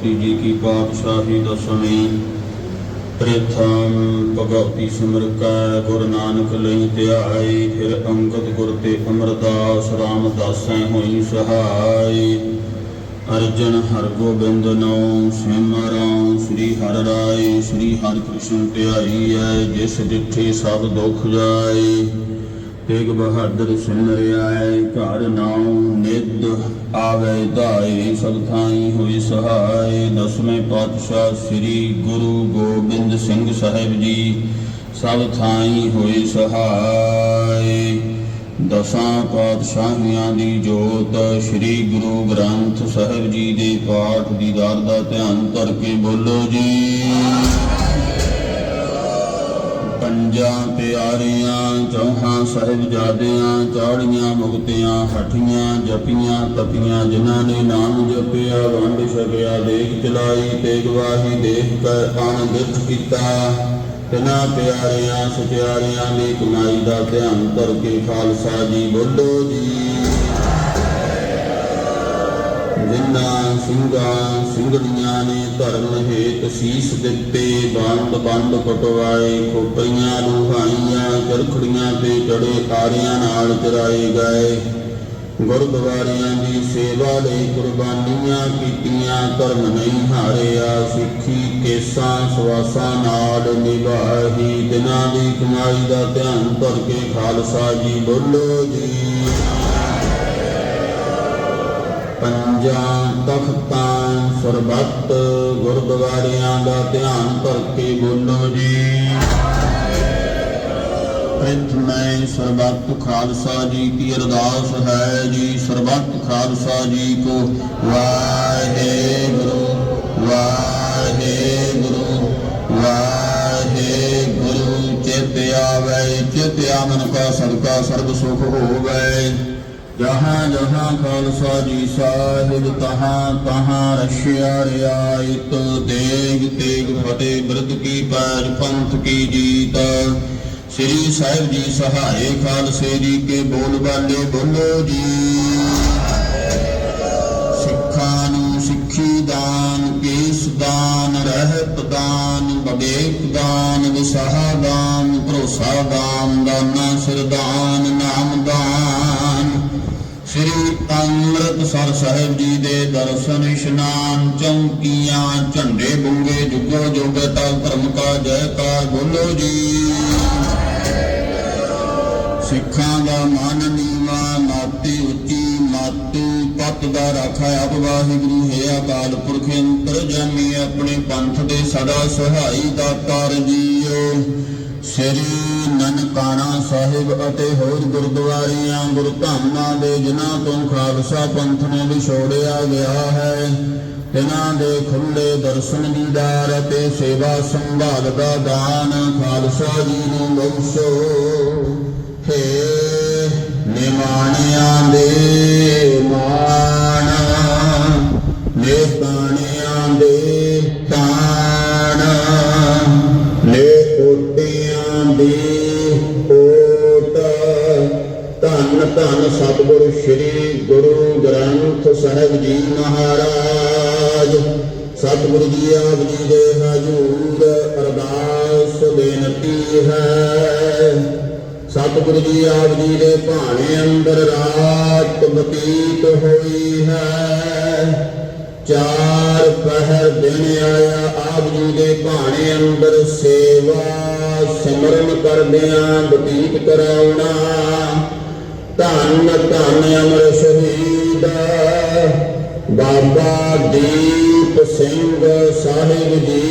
ਭਗਉਤੀ ਜੀ ਕੀ ਪਾਤਸ਼ਾਹੀ ਦਸਵੀਂ ਪ੍ਰਥਮ ਭਗਵਤੀ ਸਿਮਰ ਕੈ ਗੁਰ ਨਾਨਕ ਲਈ ਧਿਆਈ ਫਿਰ ਅੰਗਦ ਗੁਰ ਤੇ ਅਮਰਦਾਸ ਰਾਮਦਾਸੈ ਹੋਈ ਸਹਾਈ। ਅਰਜਨ ਹਰਗੋਬਿੰਦ ਨਉ ਸਿਮਰਾਂ ਸ੍ਰੀ ਹਰਿ ਰਾਏ, ਸ੍ਰੀ ਹਰਿ ਕ੍ਰਿਸ਼ਨ ਧਿਆਈ ਐ, ਜਿਸ ਡਿਠੇ ਸਭ ਦੁਖ ਜਾਏ। ਤੇਗ ਬਹਾਦਰ ਸਿਮਰਿਆਏ ਘਰ ਨਾਉ ਨਿਦ ਆਵੇ ਧਾਏ, ਸਭ ਥਾਈ ਹੋਈ ਸਹਾਈ ਦਸਵੇਂ ਪਾਤਸ਼ਾਹ ਸ੍ਰੀ ਗੁਰੂ ਗੋਬਿੰਦ ਸਿੰਘ ਸਾਹਿਬ ਜੀ, ਸਭ ਥਾਈ ਹੋਈ ਸਹਾਈ ਦਸਾਂ ਪਾਤਸ਼ਾਹੀਆਂ ਦੀ ਜੋਤ, ਸ੍ਰੀ ਗੁਰੂ ਗ੍ਰੰਥ ਸਾਹਿਬ ਜੀ ਦੇ ਪਾਠ ਦੀਦਾਰ ਦਾ ਧਿਆਨ ਕਰਕੇ ਬੋਲੋ ਜੀ। ਪੰਜਾਂ ਪਿਆਰੀਆਂ ਚੌਹਾਂ ਸਾਹਿਬਜ਼ਾਦਿਆਂ ਚਾੜੀਆਂ, ਮੁਕਤਿਆਂ, ਹਠੀਆਂ, ਜਪੀਆਂ, ਤਪੀਆਂ, ਜਿਨ੍ਹਾਂ ਨੇ ਨਾਮ ਜਪਿਆ, ਵੰਡ ਛਕਿਆ, ਦੇਖ ਚਲਾਈ, ਤੇਗ ਵਾਹੀ, ਦੇਖ ਕਰ ਆਨੰਦਿਤ ਕੀਤਾ। ਤਿਨਾਂ ਪਿਆਰਿਆਂ ਸਚਿਆਰਿਆਂ ਦੀ ਕਮਾਈ ਦਾ ਧਿਆਨ ਕਰਕੇ ਖਾਲਸਾ ਜੀ ਬੋਲੋ ਜੀ। ਜਿਨ੍ਹਾਂ ਸਿੰਘਾਂ ਸਿੰਘੜੀਆਂ ਨੇ ਧਰਮ ਹੇਤ ਸੀਸ ਦਿੱਤੇ। ਬੰਦ ਬੰਦ ਕਟਵਾਏ ਖੋਪਰੀਆਂ ਲੁਹਾਈਆਂ ਚਰਖੜੀਆਂ ਤੇ ਚੜੇ ਆਰੀਆਂ ਨਾਲ ਚਰਾਏ ਗਏ। ਗੁਰਦੁਆਰਿਆਂ ਦੀ ਸੇਵਾ ਲਈ ਕੁਰਬਾਨੀਆਂ ਕੀਤੀਆਂ, ਧਰਮ ਨਹੀਂ ਹਾਰਿਆ, ਸਿੱਖੀ ਕੇਸਾਂ ਸਵਾਸਾਂ ਨਾਲ ਨਿਭਾਹੀ। ਦਿਨਾਂ ਦੀ ਕਮਾਈ ਦਾ ਧਿਆਨ ਧਰ ਕੇ ਖਾਲਸਾ ਜੀ ਬੋਲੋ ਜੀ। ਪੰਜਾਂ ਤਖਤਾਂ ਸਰਬੱਤ ਗੁਰਦੁਆਰਿਆਂ ਦਾ ਧਿਆਨ ਕਰਕੇ ਬੋਲੋ ਜੀ। ਪ੍ਰਥਮੇ ਸਰਬੱਤ ਖਾਲਸਾ ਜੀ ਕੀ ਅਰਦਾਸ ਹੈ ਜੀ। ਸਰਬੱਤ ਖਾਲਸਾ ਜੀ ਕੋ ਵਾਹਿਗੁਰੂ ਵਾਹਿਗੁਰੂ ਵਾਹਿਗੁਰੂ। ਚਿਤ ਆਵੇ, ਚਿਤ ਆਮਨ ਕਾ ਸਦਕਾ ਸਰਬ ਸੁਖ ਹੋਵੇ। ਜਹਾਂ ਜਹਾਂ ਖਾਲਸਾ ਜੀ ਸਾਹਿਬ, ਤਹਾਂ ਤਹਾਂ ਰਸ਼ਿਆ ਰਿਆਇਤ ਦੇਗ ਤੇਗ ਫਤਿਹ ਬਿਰਧ ਕੀ ਪੈਜ ਪੰਥ ਕੀ ਜੀਤ। ਸ੍ਰੀ ਸਾਹਿਬ ਜੀ ਸਹਾਏ, ਖਾਲਸੇ ਜੀ ਕੇ ਬੋਲ ਬਾਲੇ, ਬੋਲੋ ਜੀ। ਸਿੱਖਾਂ ਨੂੰ ਸਿੱਖੀ ਦਾਨ, ਕੇਸ ਦਾਨ, ਰਹਿਤ ਦਾਨ ਬਵੇਕ ਦਾਨ, ਵਿਸਾਹ ਦਾਨ, ਭਰੋਸਾ ਦਾਨ, ਦਾਨਾ ਸਰਦਾਨ ਅੰਮ੍ਰਿਤਸਰ ਸਾਹਿਬ ਜੀ ਦੇ ਦਰਸ਼ਨ ਇਸ਼ਨਾਨ ਚੌਂਕੀਆਂ, ਝੰਡੇ ਬੁੰਗੇ, ਜੁਗੋ ਜੁਗ ਧਰਮ ਕਾ ਜੈਕਾਰ ਬੋਲੋ ਜੀ। ਸਿੱਖਾਂ ਦਾ ਮਨ ਨੀਵਾ, ਮਾਤੀ ਉੱਚੀ ਮਾਤੂ, ਪਤ ਦਾ ਰਾਖਾ ਆਪ ਵਾਹਿਗੁਰੂ, ਹੈ ਅਕਾਲ ਪੁਰਖ ਅੰਤਰ ਜਾਮੀ ਆਪਣੇ ਪੰਥ ਦੇ ਸਦਾ ਸਹਾਈ ਦਾਤਾਰ ਜੀਓ ਸ੍ਰੀ ਨਨਕਾਣਾ ਸਾਹਿਬ ਅਤੇ ਹੋਰ ਗੁਰਦੁਆਰਿਆਂ, ਗੁਰਧਾਮਾਂ ਦੇ ਜਿਨ੍ਹਾਂ ਤੋਂ ਖਾਲਸਾ ਪੰਥ ਨੂੰ ਵਿਛੋੜਿਆ ਗਿਆ ਹੈ ਇਹਨਾਂ ਦੇ ਖੁੱਲੇ ਦਰਸ਼ਨ ਦੀਦਾਰ ਅਤੇ ਸੇਵਾ ਸੰਭਾਲ ਦਾ ਦਾਨ ਖਾਲਸਾ ਜੀ ਨੂੰ ਬਖਸ਼ੋ ਧੰਨ ਸ੍ਰੀ ਗੁਰੂ ਗ੍ਰੰਥ ਸਾਹਿਬ ਜੀ ਮਹਾਰਾਜ। ਸਤਿਗੁਰੂ ਜੀ ਆਪ ਜੀ ਦੇ ਹਜੂਰ ਅਰਦਾਸ ਬੇਨਤੀ ਹੈ। ਸਤਿਗੁਰੂ ਜੀ ਆਪ ਜੀ ਦੇ ਭਾਣੇ ਅੰਦਰ ਰਾਤ ਬਤੀਤ ਹੋਈ ਹੈ। ਚਾਰ ਪਹਿਰ ਦਿਨ ਆਇਆ ਆਪ ਜੀ ਦੇ ਭਾਣੇ ਅੰਦਰ ਸੇਵਾ ਸਿਮਰਨ ਕਰਦਿਆਂ ਬਤੀਤ ਕਰਾਉਣਾ। ਧੰਨ ਧੰਨ ਅਮਰ ਸ਼ਹੀਦ ਬਾਬਾ ਦੀਪ ਸਿੰਘ ਸਾਹਿਬ ਜੀ।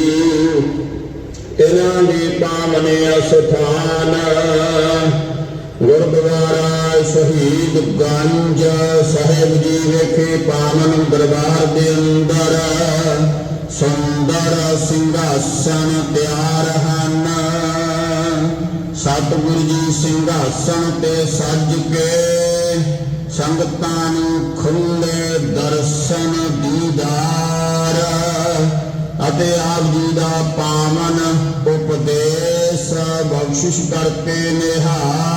ਇਹਨਾਂ ਦੇ ਪਾਵਨ ਅਸਥਾਨ ਗੁਰਦੁਆਰਾ ਸ਼ਹੀਦ ਗੰਜ ਸਾਹਿਬ ਜੀ ਵਿਖੇ ਪਾਵਨ ਦਰਬਾਰ ਦੇ ਅੰਦਰ ਸੁੰਦਰ ਸਿੰਘਾਸਨ ਤਿਆਰ ਹਨ। ਸਤਿਗੁਰੂ ਜੀ ਸਿੰਘਾਸਨ ਤੇ ਸੱਜ ਕੇ ਸੰਗਤਾਂ ਨੂੰ ਖੁੱਲੇ ਦਰਸ਼ਨ ਦੀਦਾਰ ਅਤੇ ਆਪ ਜੀ ਦਾ ਪਾਵਨ ਉਪਦੇਸ਼ ਬਖਸ਼ਿਸ਼ ਕਰਕੇ ਨਿਹਾਲ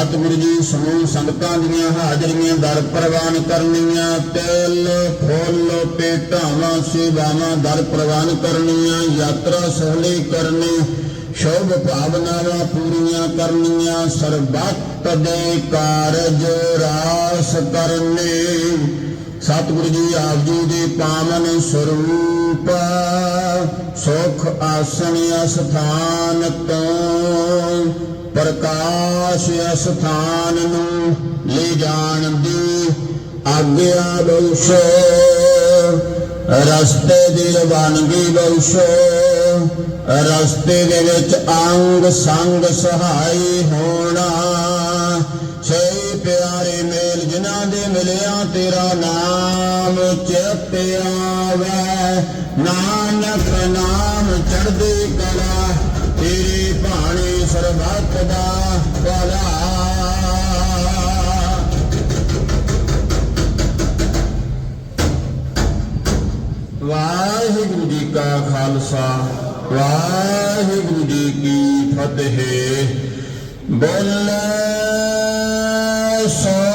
ਸਤਿਗੁਰੂ ਜੀ, ਸਮੂਹ ਸੰਗਤਾਂ ਦੀਆਂ ਹਾਜ਼ਰੀਆਂ ਦਰ ਪ੍ਰਵਾਨ ਕਰਨੀਆਂ, ਤੇਲ, ਫੁੱਲ ਪੇਟਾਵਾਂ ਸੇਵਾਵਾਂ ਦਰ ਪ੍ਰਵਾਨ ਕਰਨੀਆਂ, ਯਾਤਰਾ ਸਹਲੀ ਕਰਨੀ, ਸ਼ੋਭ ਭਾਵਨਾਵਾਂ ਪੂਰੀਆਂ ਕਰਨੀਆਂ, ਸਰਬੱਤ ਦੇ ਕਾਰਜ ਰਾਸ ਕਰਨੇ। ਸਤਿਗੁਰੂ ਜੀ, ਆਪ ਜੀ ਦੇ ਪਾਵਨ ਸਰੂਪ ਸੁਖ ਆਸਣ ਅਸਥਾਨ ਤੋਂ ਪ੍ਰਕਾਸ਼ ਅਸਥਾਨ ਨੂੰ ਲੈ ਜਾਣ ਦੀ ਆਗਿਆ ਬਖਸ਼ੋ। ਰਸਤੇ ਦੀ ਰਵਾਨਗੀ ਬਖਸ਼ੋ। ਰਸਤੇ ਦੇ ਵਿੱਚ ਅੰਗ ਸੰਗ ਸਹਾਈ ਹੋਣਾ। ਸੇ ਪਿਆਰੇ ਮੇਲ ਜਿਨ੍ਹਾਂ ਦੇ ਮਿਲਿਆ ਤੇਰਾ ਨਾਮ ਚਿਤ ਆਵੇ। ਨਾਨਕ ਨਾਮ ਬਾਣੀ ਸਰਬੱਤ ਵਾਹਿਗੁਰੂ ਜੀ ਕਾ ਖਾਲਸਾ ਵਾਹਿਗੁਰੂ ਜੀ ਕੀ ਫਤਿਹ। ਬੋਲੇ ਸੋ